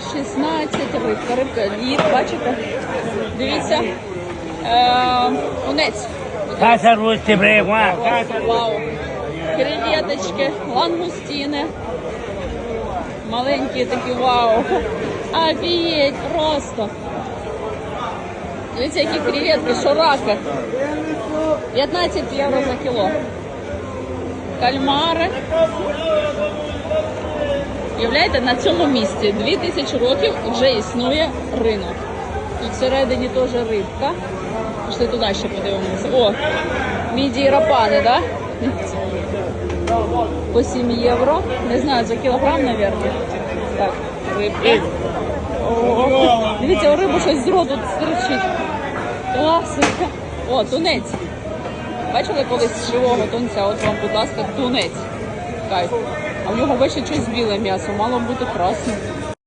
16, рибка, лід, бачите? Дивіться. Е, унець. Casa Rusti Bregua, casa Вау. Креветочки, лангустіни. Маленькі такі вау. Офігеть просто. Дивіться, які креветки, шораки. 15 євро за кіло. Кальмари. Уявляєте, на цьому місці 2000 років вже існує ринок. Тут всередині теж рибка. Пішли туди ще подивимося. О, мідії рапани, так? Да? По 7 євро. Не знаю, за кілограм, мабуть. Так, рибка. Дивіться, у рибу щось з роту стерчить. Класика. О, тунець. Бачили колись живого тунця? От вам, будь ласка, тунець. Кайф. А в нього вище щось біле м'ясо, мало бути красне.